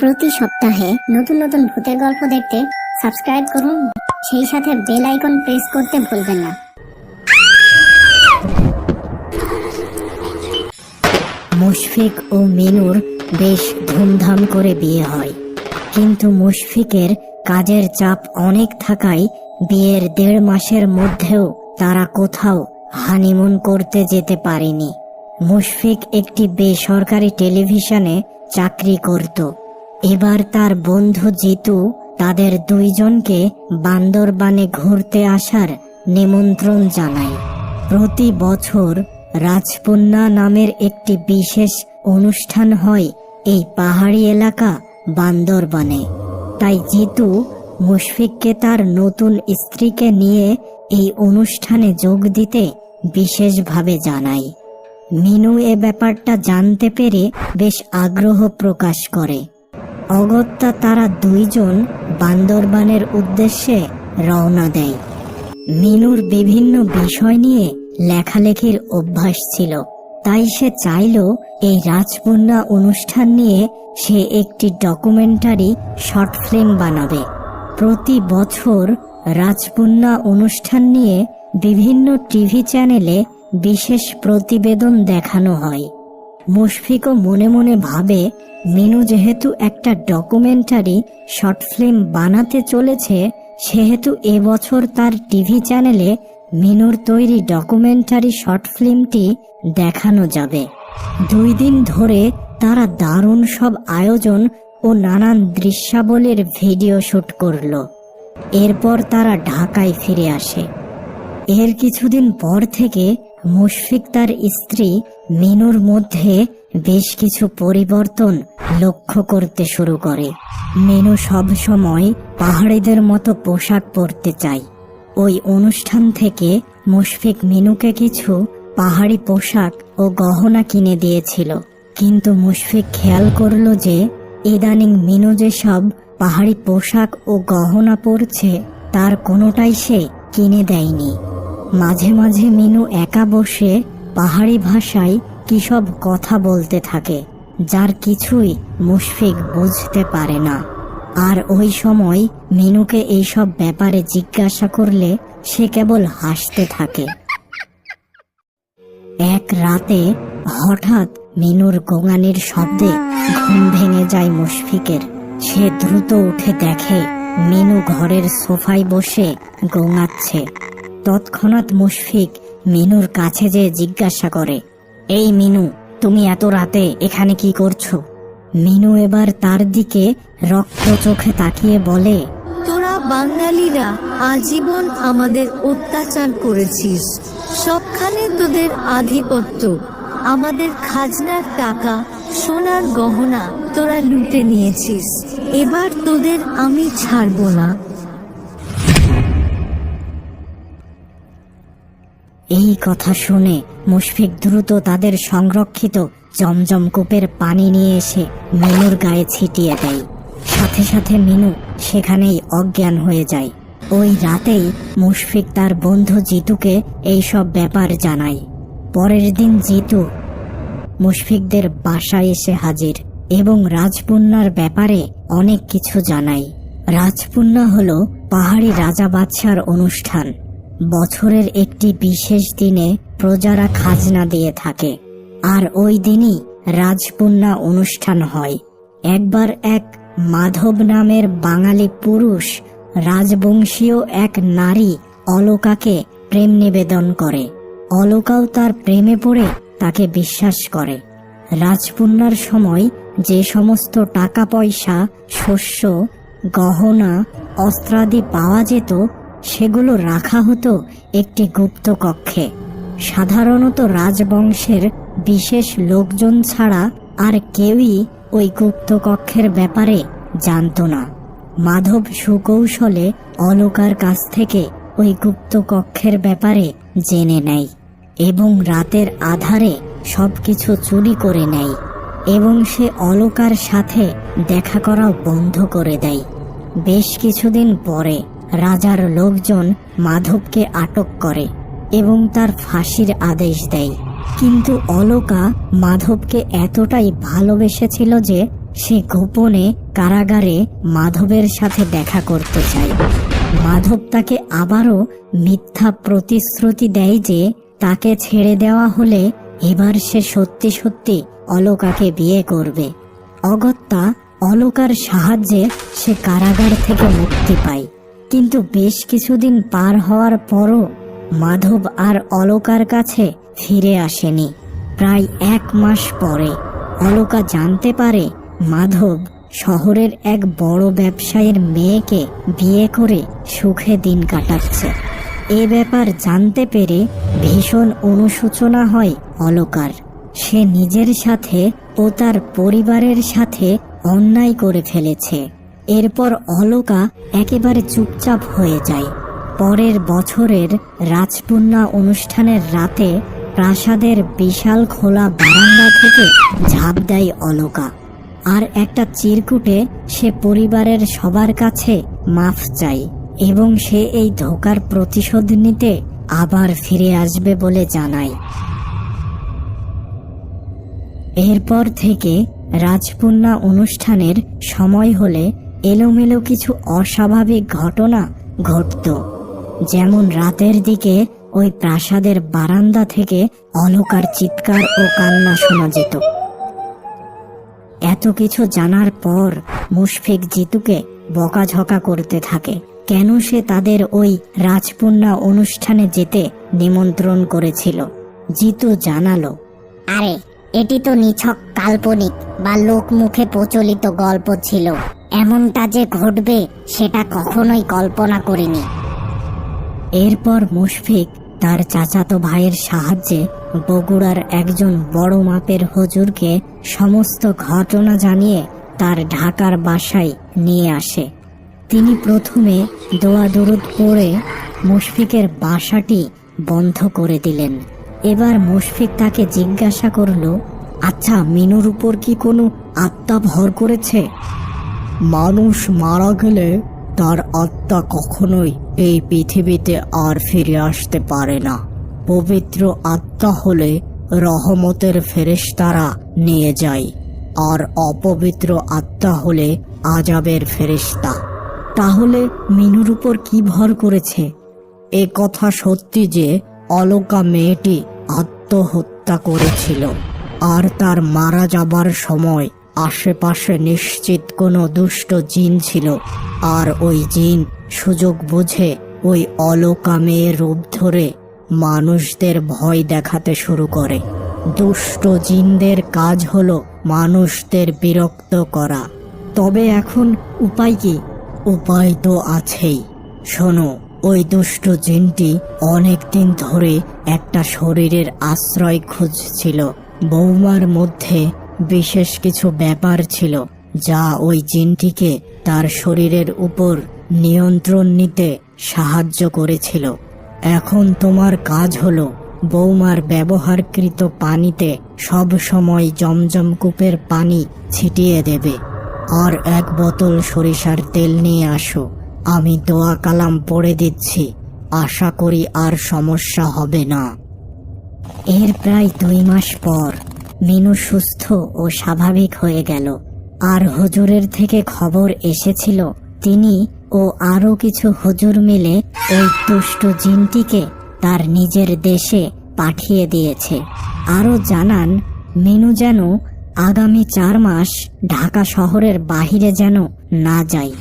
প্রতি সপ্তাহে নতুন নতুন ভূতের গল্প দেখতে সাবস্ক্রাইব করুন। সেই সাথে বেল আইকন প্রেস করতে ভুলবেন না। মুশফিক ও মিনুর বেশ ধুমধাম করে বিয়ে হয়। কিন্তু মুশফিকের কাজের চাপ অনেক থাকায় বিয়ের দেড় মাসের মধ্যেও তারা কোথাও হানিমুন করতে যেতে পারেনি। মুশফিক একটি বেসরকারি টেলিভিশনে চাকরি করত। এবার তার বন্ধু জিতু তাদের দুইজনকে বান্দরবানে ঘুরতে আসার নিমন্ত্রণ জানায়। প্রতি বছর রাজপুন্না নামের একটি বিশেষ অনুষ্ঠান হয় এই পাহাড়ি এলাকা বান্দরবানে। তাই জিতু মুশফিককে তার নতুন স্ত্রীকে নিয়ে এই অনুষ্ঠানে যোগ দিতে বিশেষভাবে জানায়। মিনু এ ব্যাপারটা জানতে পেরে বেশ আগ্রহ প্রকাশ করে। অগত্যা তারা দুইজন বান্দরবানের উদ্দেশ্যে রওনা দেয়। মিনুর বিভিন্ন বিষয় নিয়ে লেখালেখির অভ্যাস ছিল। তাই সে চাইল এই রাজকন্যা অনুষ্ঠান নিয়ে সে একটি ডকুমেন্টারি শর্ট ফিল্ম বানাবে। প্রতি বছর রাজকন্যা অনুষ্ঠান নিয়ে বিভিন্ন টিভি চ্যানেলে বিশেষ প্রতিবেদন দেখানো হয়। মুশফিকও মনে মনে ভাবে, মিনু যেহেতু একটা ডকুমেন্টারি শর্ট ফিল্ম বানাতে চলেছে, সেহেতু এবছর তার টিভি চ্যানেলে মিনুর তৈরি ডকুমেন্টারি শর্ট ফিল্মটি দেখানো যাবে। দুই দিন ধরে তারা দারুণ সব আয়োজন ও নানান দৃশ্যাবলীর ভিডিও শুট করল। এরপর তারা ঢাকায় ফিরে আসে। এর কিছুদিন পর থেকে মুশফিক তার স্ত্রী মিনুর মধ্যে বেশ কিছু পরিবর্তন লক্ষ্য করতে শুরু করে। মিনু সব সময় পাহাড়িদের মতো পোশাক পরতে চায়। ওই অনুষ্ঠান থেকে মুশফিক মিনুকে কিছু পাহাড়ি পোশাক ও গহনা কিনে দিয়েছিল। কিন্তু মুশফিক খেয়াল করল যে ইদানিং মিনু যেসব পাহাড়ি পোশাক ও গহনা পরছে, তার কোনোটাই সে কিনে দেয়নি। মাঝে মাঝে মিনু একা বসে পাহাড়ি ভাষায় কি সব কথা বলতে থাকে, যার কিছুই মুশফিক বুঝতে পারে না। আর ওই সময় মিনুকে এইসব ব্যাপারে জিজ্ঞাসা করলে সে কেবল হাসতে থাকে। এক রাতে হঠাৎ মিনুর গোঙানির শব্দে ঘুম ভেঙে যায় মুশফিকের। সে দ্রুত উঠে দেখে মিনু ঘরের সোফায় বসে গোঙাচ্ছে। তৎক্ষণাৎ মুশফিক মিনুর কাছে যেয়ে জিজ্ঞাসা করে, এই মিনু, তুমি এত রাতে এখানে কি করছ? মিনু এবার তার দিকে রক্ত চোখে তাকিয়ে বলে, তোরা বাঙালিরা আজীবন আমাদের অত্যাচার করেছিস। সবখানে তোদের আধিপত্য। আমাদের খাজনার টাকা, সোনার গহনা তোরা লুটে নিয়েছিস। এবার তোদের আমি ছাড়বো না। এই কথা শুনে মুশফিক দ্রুত তাদের সংরক্ষিত জমজম কূপের পানি নিয়ে এসে মিনুর গায়ে ছিটিয়ে দেয়। সাথে সাথে মিনু সেখানেই অজ্ঞান হয়ে যায়। ওই রাতেই মুশফিক তার বন্ধু জিতুকে এই সব ব্যাপার জানায়। পরের দিন জিতু মুশফিকদের বাসায় এসে হাজির এবং রাজপুন্নার ব্যাপারে অনেক কিছু জানায়। রাজপুন্না হল পাহাড়ি রাজা বাদশার অনুষ্ঠান। বছরের একটি বিশেষ দিনে প্রজারা খাজনা দিয়ে থাকে। আর ওই দিনই রাজপুন্না অনুষ্ঠান হয়। একবার এক মাধব নামের বাঙালি পুরুষ রাজবংশীয় এক নারী অলোকাকে প্রেম নিবেদন করে। অলোকাও তার প্রেমে পড়ে, তাকে বিশ্বাস করে। রাজপুন্নার সময় যে সমস্ত টাকা পয়সা, শস্য, গহনা, অস্ত্রাদি পাওয়া যেত সেগুলো রাখা হতো একটি গুপ্ত কক্ষে। সাধারণত রাজবংশের বিশেষ লোকজন ছাড়া আর কেউই ওই গুপ্ত কক্ষের ব্যাপারে জানত না। মাধব সুকৌশলে অলকার কাছ থেকে ওই গুপ্ত কক্ষের ব্যাপারে জেনে নেয় এবং রাতের আধারে সবকিছু চুরি করে নেয় এবং সে অলকার সাথে দেখা করাও বন্ধ করে দেয়। বেশ কিছুদিন পরে রাজার লোকজন মাধবকে আটক করে এবং তার ফাঁসির আদেশ দেয়। কিন্তু অলোকা মাধবকে এতটাই ভালোবেসেছিল যে সে গোপনে কারাগারে মাধবের সাথে দেখা করতে চায়। মাধব তাকে আবারও মিথ্যা প্রতিশ্রুতি দেয় যে তাকে ছেড়ে দেওয়া হলে এবার সে সত্যি সত্যি অলোকাকে বিয়ে করবে। অগত্যা অলোকার সাহায্যে সে কারাগার থেকে মুক্তি পায়। কিন্তু বেশ কিছুদিন পার হওয়ার পরও মাধব আর অলকার কাছে ফিরে আসেনি। প্রায় এক মাস পরে অলকা জানতে পারে মাধব শহরের এক বড় ব্যবসায়ীর মেয়েকে বিয়ে করে সুখে দিন কাটাচ্ছে। এ ব্যাপার জানতে পেরে ভীষণ অনুশোচনা হয় অলকার। সে নিজের সাথে ও তার পরিবারের সাথে অন্যায় করে ফেলেছে। এরপর অলকা একেবারে চুপচাপ হয়ে যায়। পরের বছরের রাজপুণ্যা অনুষ্ঠানের রাতে প্রাসাদের বিশাল খোলা বারান্দা থেকে ঝাঁপ দেয় অলকা। আর একটা চিরকুটে সে পরিবারের সবার কাছে মাফ চাই এবং সে এই ধোকার প্রতিশোধ নিতে আবার ফিরে আসবে বলে জানায়। এরপর থেকে রাজপুণ্যা অনুষ্ঠানের সময় হলে এলোমেলো কিছু অস্বাভাবিক ঘটনা ঘটত। যেমন রাতের দিকে ওই প্রাসাদের বারান্দা থেকে অলকার চিৎকার ও কান্না শোনা যেত। এত কিছু জানার পর মুশফিক জিতুকে বকাঝকা করতে থাকে। কেন সে তাদের ওই রাজপুণ্যা অনুষ্ঠানে যেতে নিমন্ত্রণ করেছিল? জিতু জানালো, আরে, এটি তো নিছক কাল্পনিক বা লোক মুখে প্রচলিত গল্প ছিল। এমনটা যে ঘটবে, সেটা কখনোই কল্পনা করিনি। এরপর মুশফিক তার চাচাতো ভাইয়ের সাহায্যে বগুড়ার একজন বড় মাপের হুজুরকে সমস্ত ঘটনা জানিয়ে তার ঢাকার বাসায় নিয়ে আসে। তিনি প্রথমে দোয়া দরুদ পড়ে মুশফিকের বাসাটি বন্ধ করে দিলেন। এবার মুশফিক তাকে জিজ্ঞাসা করল আচ্ছা মিনুর উপর কি কোনো আত্মা ভর করেছে? মানুষ মারা গেলে তার আত্মা কখনোই এই পৃথিবীতে আর ফিরে আসতে পারে না। পবিত্র আত্মা হলে রহমতের ফেরেশতারা নিয়ে যায়, আর অপবিত্র আত্মা হলে আজাবের ফেরেশতা। তাহলে মিনুর উপর কি ভর করেছে? এ কথা সত্যি যে অলকা মেয়েটি আত্মহত্যা করেছিল, আর তার মারা যাবার সময় আশেপাশে নিশ্চিত কোনো দুষ্ট জিন ছিল। আর ওই জিন সুযোগ বুঝে ওই অলকা রূপ ধরে মানুষদের ভয় দেখাতে শুরু করে। দুষ্ট জিনদের কাজ হলো মানুষদের বিরক্ত করা। তবে এখন উপায় কি? উপায় তো আছেই। শোনো, ওই দুষ্ট জিনটি অনেক দিন ধরে একটা শরীরের আশ্রয় খুঁজছিল। বৌমার মধ্যে বিশেষ কিছু ব্যাপার ছিল, যা ওই জিনটিকে তার শরীরের উপর নিয়ন্ত্রণ নিতে সাহায্য করেছিল। এখন তোমার কাজ হলো বৌমার ব্যবহারকৃত পানিতে সব সময় জমজম কূপের পানি ছিটিয়ে দেবে। আর এক বোতল সরিষার তেল নিয়ে আসো। আমি দোয়া কালাম পড়ে দিচ্ছি। আশা করি আর সমস্যা হবে না। এর প্রায় দুই মাস পর মিনু সুস্থ ও স্বাভাবিক হয়ে গেল। আর হুজুরের থেকে খবর এসেছিল, তিনি ও আরও কিছু হুজুর মিলে ওই দুষ্ট জিনটিকে তার নিজের দেশে পাঠিয়ে দিয়েছে। আরও জানান, মিনু যেন আগামী চার মাস ঢাকা শহরের বাহিরে যেন না যায়।